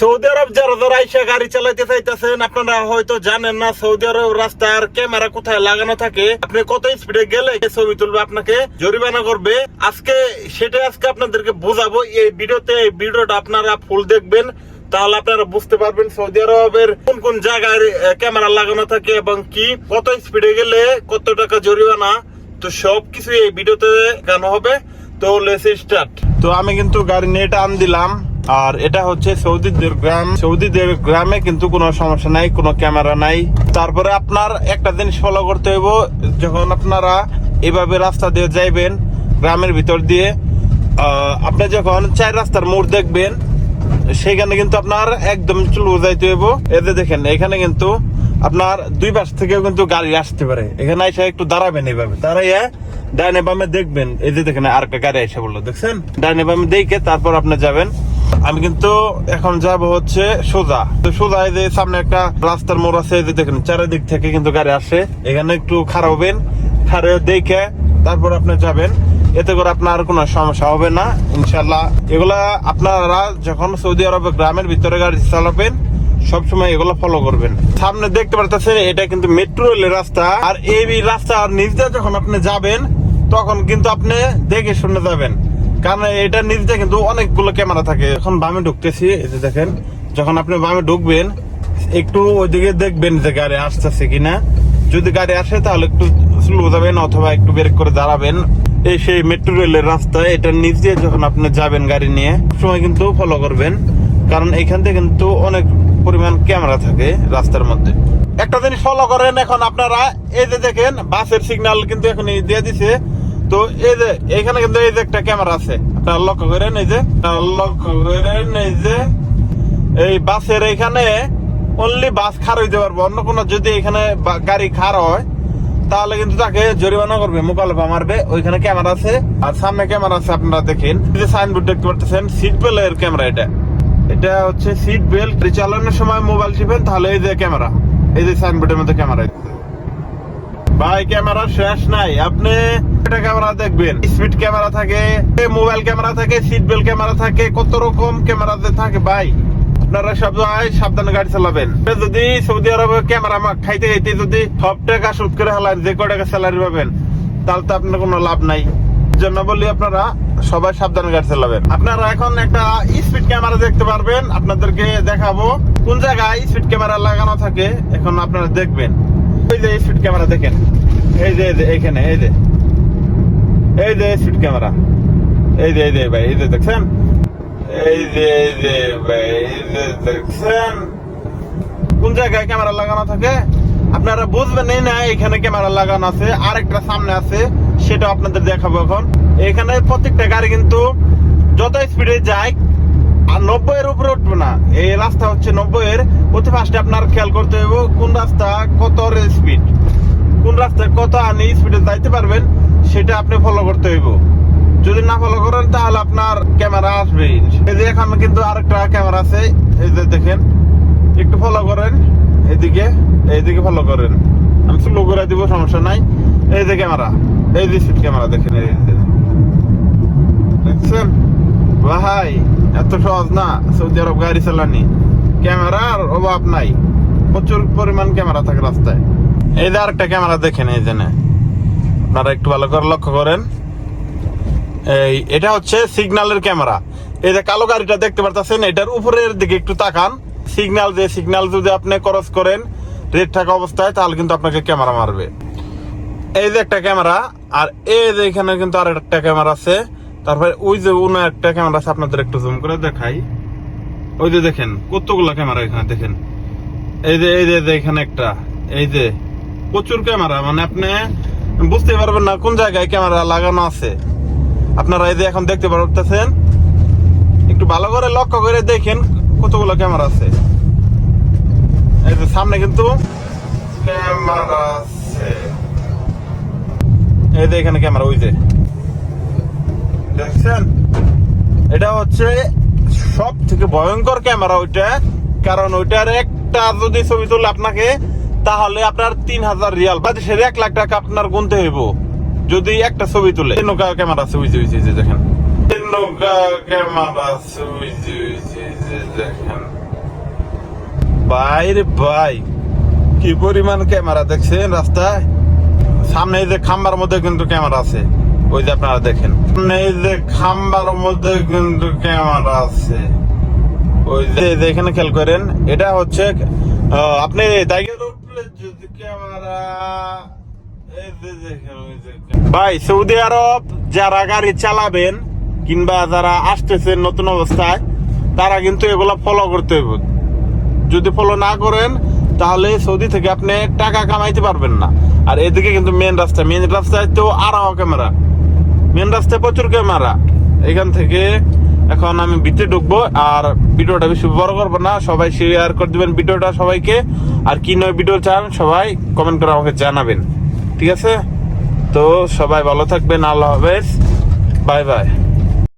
Saudi আরব যারা যারা আইসা গাড়ি চালাইতে চাইতেছেন, আপনারা হয়তো জানেন না সৌদি আরব রাস্তার ক্যামেরা কোথায় লাগানো থাকে। আপনি কত স্পিডে গেলে ছবি তুলবে, আপনাকে জরিমানা করবে। আজকে সেটা আজকে আপনাদেরকে বোঝাবো। এই ভিডিওতে, এই ভিডিওটা আপনারা ফুল দেখবেন। তাহলে আপনারা বুঝতে পারবেন সৌদি আরবের কোন কোন জায়গায় ক্যামেরা লাগানো থাকে এবং কি, কত স্পিডে গেলে কত টাকা জরিমানা। তো সব কিছু এই ভিডিওতে গানো হবে। তো লেস স্টার্ট তো আমি কিন্তু গাড়ি নিয়ে টান দিলাম। আর এটা হচ্ছে সৌদিদের গ্রাম। সৌদিদের গ্রামে কিন্তু কোনো সমস্যা নাই, কোনো ক্যামেরা নাই। তারপরে আপনার একটা জিনিস ফলো করতে হইব, যখন আপনারা এভাবে রাস্তা দিয়ে যাইবেন, গ্রামের ভিতর দিয়ে আপনি যখন চার রাস্তার মোড় দেখবেন, সেখানে কিন্তু আপনার একদম চুল যাইতে হইব। এতে দেখেন, এখানে কিন্তু আপনার দুই পাশ থেকেও কিন্তু গাড়ি আসতে পারে। এখানে এসে একটু দাঁড়াবেন এইভাবে। দাঁড়াইয়া ডাইনে বামে দেখবেন। এই যে দেখেন, আর গাড়ি এসে বলল, দেখছেন? ডাইনে বামে দেখে তারপর আপনি যাবেন। আমি কিন্তু এখন যাব হচ্ছে সোজা। তো সোজা যে সামনে একটা রাস্তার মোড় আছে যে দেখেন, চারিদিক থেকে কিন্তু গাড়ি আসে। এখানে একটু খারাপ হবেন খারে দেখে তারপর আপনি যাবেন। এতে করে আপনার কোনো সমস্যা হবে না ইনশাল্লাহ এগুলা আপনারা যখন সৌদি আরবে গ্রামের ভিতরে গাড়ি চালাবেন, সবসময় এগুলো ফলো করবেন। সামনে দেখতে পারতেছেন, এটা কিন্তু মেট্রো রেলের রাস্তা। আর এই রাস্তার নিচ দিয়ে যখন আপনি যাবেন, তখন কিন্তু আপনি দেখে শুনে যাবেন। কারণ এটা নিচ কিন্তু অনেকগুলো ক্যামেরা থাকে। এখন বামে ঢুকতেছি, এই যে দেখেন, যখন আপনি বামে ঢুকবেন, একটু ওইদিকে দেখবেন যে গাড়ি আসতেছে কিনা। যদি গাড়ি আসে, তাহলে একটু স্লো যাবেন অথবা একটু ব্রেক করে দাঁড়াবেন। এই সেই মেট্রো রেলের রাস্তায় এটা নিচ দিয়ে যখন আপনি যাবেন গাড়ি নিয়ে সময় কিন্তু ফলো করবেন। কারণ এখান থেকে কিন্তু অনেক পরিমাণ ক্যামেরা থাকে রাস্তার মধ্যে। একটা জিনিস ফলো করেন এখন আপনারা, এই যে দেখেন, বাসের সিগন্যাল কিন্তু এখন দিয়ে দিছে। তো এই যে, এখানে কিন্তু এই যে একটা ক্যামেরা আছে। আপনারা লক্ষ্য করেন এই যে লক্ষ্য করেন এই যে, এই বাসের এখানে অনলি বাস খার হইতে পারব। অন্য কোনো যদি এখানে গাড়ি খার হয়, তাহলে কিন্তু তাকে জরিমানা করবে মোকালফা মারবে। ওইখানে ক্যামেরা আছে, আর সামনে ক্যামেরা আছে, আপনারা দেখেন। যে সাইনবোর্ড দেখতে পারতেছেন সিট বেলের ক্যামেরা এটা। এটা হচ্ছে সিট বেল্ট চালানোর সময় মোবাইল টিপেন, তাহলে এই যে ক্যামেরা এই যে সাইনবোর্ডের মধ্যে ক্যামেরা ভাই, ক্যামেরা শেষ নাই। আপনি একটা ক্যামেরা দেখবেন। স্পিড ক্যামেরা থাকে মোবাইল ক্যামেরা থাকে সিট বেল্ট ক্যামেরা থাকে, কত রকম ক্যামেরা থাকে ভাই। আপনারা সব সাবধানে গাড়ি চালাবেন। যদি সৌদি আরবে ক্যামেরা খাইতে খাইতে যদি সব টাকা শুট করে হালান যে কয় টাকা স্যালারি পাবেন, তাহলে তো আপনার কোনো লাভ নাই। জন্য বলি আপনারা, সবাই সাবধানে গাড়ি চালাবেন। আপনারা এখন একটা স্পিড ক্যামেরা দেখতে পারবেন। আপনাদেরকে দেখাবো। কোন জায়গায় স্পিড ক্যামেরা লাগানো থাকে, এখন আপনারা দেখবেন। যে স্পিড ক্যামেরা দেখেন। এই যে এই যে এখানে এই যে। এই যে স্পিড ক্যামেরা এই যে এই যে, ভাই, এই যে দেখছেন? এই যে এই যে, ভাই, এই যে দেখছেন? কোন জায়গায় ক্যামেরা লাগানো থাকে? আপনারা বুঝবেন এই না এখানে ক্যামেরা লাগানো আছে আর একটা সামনে আছে সেটা আপনাদের দেখাবো এখন। এখানে প্রত্যেকটা গাড়ি কিন্তু যত স্পিডে যায় আর নব্বই এর উপরে উঠবে না। এই রাস্তা হচ্ছে নব্বই এর প্রতি ফার্স্টে আপনার খেয়াল করতে হবে কোন রাস্তা কত স্পিড কোন রাস্তায় কত আনি স্পিডে যাইতে পারবেন, সেটা আপনি ফলো করতে হইব। যদি না ফলো করেন, তাহলে আপনার ক্যামেরা আসবে। এই যে এখানে কিন্তু আরেকটা ক্যামেরা আছে। এই যে দেখেন, একটু ফলো করেন। এদিকে এইদিকে ফলো করেন। আমি স্লো করে দিব, সমস্যা নাই। এই যে ক্যামেরা এই যে সিট ক্যামেরা দেখেন, এই দেখছেন? ভাই এত সহজ না, সৌদি আরব গাড়ি চালানি। ক্যামেরার অভাব নাই। প্রচুর পরিমাণ ক্যামেরা থাকে রাস্তায়। এই যে আরেকটা ক্যামেরা দেখেন, এই জন্য আপনারা একটু ভালো করে লক্ষ্য করেন। এই, এটা হচ্ছে সিগন্যালের ক্যামেরা। এই যে কালো গাড়িটা দেখতে পারতেছেন, এটার উপরের দিকে একটু তাকান। সিগন্যাল যে সিগন্যাল যদি আপনি ক্রস করেন, রেড থাকা অবস্থায়, তাহলে কিন্তু আপনাকে ক্যামেরা মারবে। এই যে একটা ক্যামেরা, আর এই যে এখানে কিন্তু আর একটা ক্যামেরা আছে। তারপরে ওই যে অন্য একটা ক্যামেরা আছে, আপনাদের একটু জুম করে দেখাই। ওই যে দেখেন, কতগুলো ক্যামেরা এখানে দেখেন। এই যে এই যে এখানে একটা, এই যে প্রচুর ক্যামেরা মানে আপনি বুঝতে পারবেন না কোন জায়গায় ক্যামেরা লাগানো আছে। আপনারা এই যে এখন দেখতে পারতেছেন, একটু ভালো করে লক্ষ্য করে দেখেন কতগুলো ক্যামেরা আছে। এই যে সামনে কিন্তু ক্যামেরা আছে। এই যে এখানে ক্যামেরা ওই যে। দেখছেন? এটা হচ্ছে সব থেকে ভয়ঙ্কর ক্যামেরা ওইটা, কারণ ওইটার একটা যদি ছবি তুলে আপনাকে, তাহলে আপনার তিন হাজার রিয়াল বা দেশের এক লাখ টাকা আপনার গুনতে হইব, যদি একটা ছবি তুলে। নৌকা ক্যামেরা আছে এই যে দেখেন। নৌকা ক্যামেরা আছে দেখেন। ভাই রে ভাই, কি পরিমাণ ক্যামেরা দেখছেন রাস্তায়? সামনে যে খাম্বার মধ্যে কিন্তু ক্যামেরা আছে। ওই যে আপনারা দেখেন। এই যে খাম্বার মধ্যে কিন্তু ক্যামেরা আছে। ওই যে এখানে খেয়াল করেন, এটা হচ্ছে আপনি দাগের উপরে যদি ক্যামেরা ভাই সৌদি আরব যারা গাড়ি চালাবেন কিংবা যারা আসতেছেন নতুন অবস্থায়, তারা কিন্তু এগুলা ফলো করতে হবে যদি ফলো না করেন, তাহলে সৌদি থেকে আপনি টাকা কামাইতে পারবেন না। আর এদিকে কিন্তু মেন রাস্তা মেন রাস্তায় তো আরও ক্যামেরা মেন রাস্তায় প্রচুর ক্যামেরা এখান থেকে এখন আমি ভিতরে ঢুকবো আর ভিডিওটা বেশি বড় করব না। সবাই শেয়ার করে দিবেন ভিডিওটা সবাইকে। আর কি নয় ভিডিও চান সবাই কমেন্ট করে আমাকে জানাবেন। ঠিক আছে? তো সবাই ভালো থাকবেন। আল্লাহ হাফেজ। Bye bye.